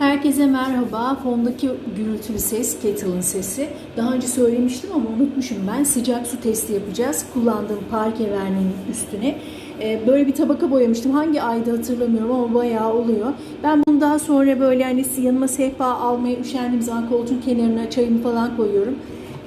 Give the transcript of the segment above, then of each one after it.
Herkese merhaba. Fondaki gürültülü ses kettle'ın sesi. Daha önce söylemiştim ama unutmuşum ben. Sıcak su testi yapacağız. Kullandığım parke verniğinin üstüne. Ee, Böyle bir tabaka boyamıştım. Hangi ayda hatırlamıyorum ama bayağı oluyor. Ben bunu daha sonra böyle hani yanıma sehpa almaya üşendiğim zaman koltuğun kenarına çayımı falan koyuyorum.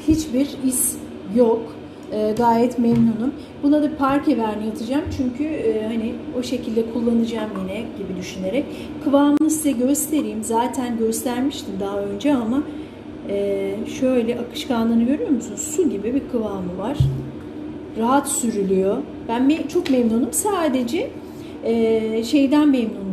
Hiçbir is yok. Ee, gayet memnunum. Buna da parke verniği atacağım çünkü e, hani o şekilde kullanacağım yine gibi düşünerek. Kıvamını size göstereyim. Zaten göstermiştim daha önce ama e, şöyle akışkanlığını görüyor musunuz? Su gibi bir kıvamı var. Rahat sürülüyor. Ben çok memnunum. Sadece e, şeyden memnun değilim.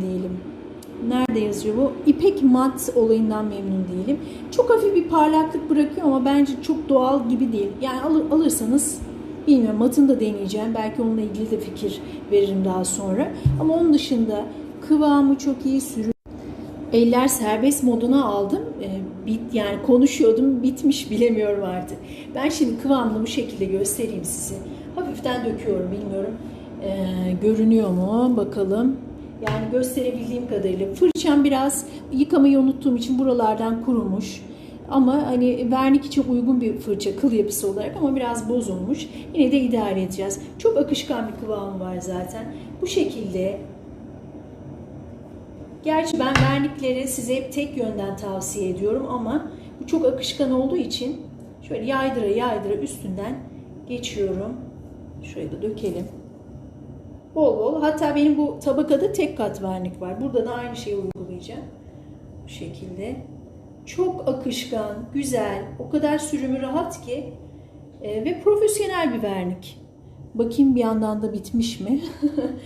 Nerede yazıyor bu? İpek mat olayından memnun değilim. Çok hafif bir parlaklık bırakıyor ama bence çok doğal gibi değil. Yani alır, alırsanız bilmiyorum matını da deneyeceğim. Belki onunla ilgili de fikir veririm daha sonra. Ama onun dışında kıvamı çok iyi sürü. Eller serbest moduna aldım. Ee, bit yani konuşuyordum bitmiş bilemiyorum artık. Ben şimdi kıvamını bu şekilde göstereyim size. Hafiften döküyorum bilmiyorum. Ee, görünüyor mu bakalım. Yani gösterebildiğim kadarıyla. Fırçam biraz yıkamayı unuttuğum için buralardan kurumuş. Ama hani vernik için uygun bir fırça kıl yapısı olarak ama biraz bozulmuş. Yine de idare edeceğiz. Çok akışkan bir kıvamı var zaten. Bu şekilde Gerçi ben vernikleri size hep tek yönden tavsiye ediyorum ama bu çok akışkan olduğu için şöyle yaydıra yaydıra üstünden geçiyorum. Şuraya da dökelim. Bol bol. Hatta benim bu tabakada tek kat vernik var. Burada da aynı şeyi uygulayacağım. Bu şekilde. Çok akışkan, güzel, o kadar sürümü rahat ki e, ve profesyonel bir vernik. Bakayım bir yandan da bitmiş mi?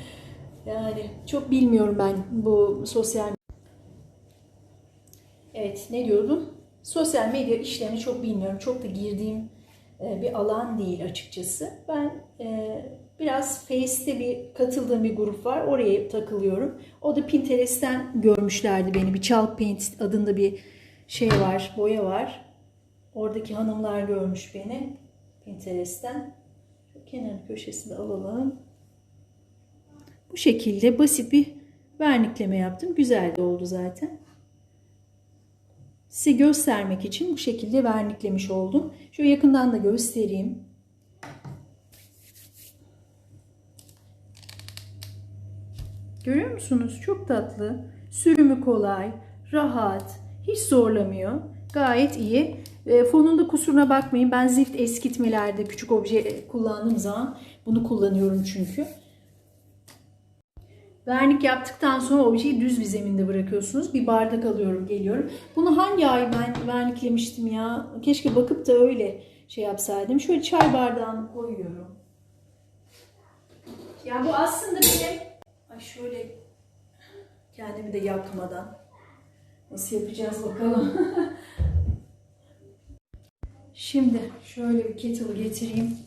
yani çok bilmiyorum ben bu sosyal Evet ne diyordum? Sosyal medya işlerini çok bilmiyorum. Çok da girdiğim e, bir alan değil açıkçası. Ben e, biraz Face'te bir katıldığım bir grup var. Oraya takılıyorum. O da Pinterest'ten görmüşlerdi beni. Bir Chalk Paint adında bir şey var, boya var. Oradaki hanımlar görmüş beni Pinterest'ten. Şu kenar köşesinde alalım. Bu şekilde basit bir vernikleme yaptım. Güzel de oldu zaten. Size göstermek için bu şekilde verniklemiş oldum. Şöyle yakından da göstereyim. Görüyor musunuz? Çok tatlı. Sürümü kolay, rahat, hiç zorlamıyor. Gayet iyi. E, fonunda kusuruna bakmayın. Ben zift eskitmelerde küçük obje kullandığım zaman bunu kullanıyorum çünkü. Vernik yaptıktan sonra objeyi düz bir zeminde bırakıyorsunuz. Bir bardak alıyorum, geliyorum. Bunu hangi ay ben verniklemiştim ya? Keşke bakıp da öyle şey yapsaydım. Şöyle çay bardağını koyuyorum. Ya bu aslında benim... Ay şöyle kendimi de yakmadan. Nasıl yapacağız bakalım. Şimdi şöyle bir kettle'ı getireyim.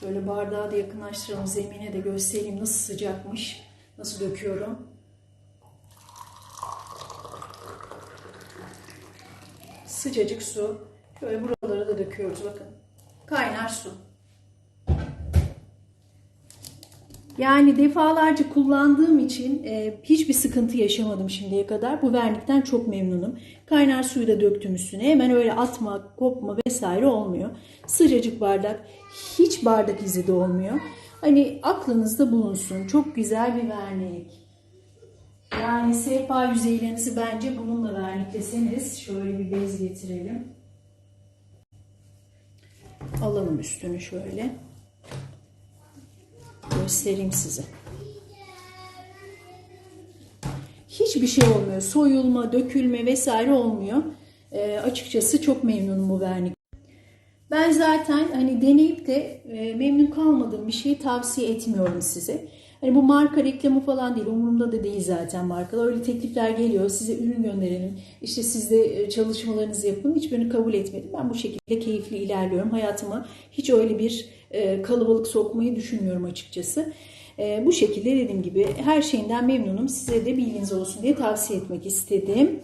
Şöyle bardağı da yakınlaştıralım. Zemine de göstereyim nasıl sıcakmış. Nasıl döküyorum? Sıcacık su. Şöyle buraları da döküyoruz bakın. Kaynar su. Yani defalarca kullandığım için e, hiçbir sıkıntı yaşamadım şimdiye kadar. Bu vernikten çok memnunum. Kaynar suyu da döktüm üstüne. Hemen öyle atma, kopma vesaire olmuyor. Sıcacık bardak. Hiç bardak izi de olmuyor. Hani aklınızda bulunsun. Çok güzel bir vernik. Yani sehpa yüzeylerinizi bence bununla vernikleseniz. Şöyle bir bez getirelim. Alalım üstünü şöyle. Göstereyim size. Hiçbir şey olmuyor. Soyulma, dökülme vesaire olmuyor. E, açıkçası çok memnunum bu vernik. Ben zaten hani deneyip de e, memnun kalmadığım bir şeyi tavsiye etmiyorum size. Hani bu marka reklamı falan değil. Umurumda da değil zaten markalar. Öyle teklifler geliyor. Size ürün gönderelim. İşte siz de e, çalışmalarınızı yapın. Hiçbirini kabul etmedim. Ben bu şekilde keyifli ilerliyorum. Hayatıma hiç öyle bir e, kalabalık sokmayı düşünmüyorum açıkçası. E, bu şekilde dediğim gibi her şeyinden memnunum. Size de bilginiz olsun diye tavsiye etmek istedim.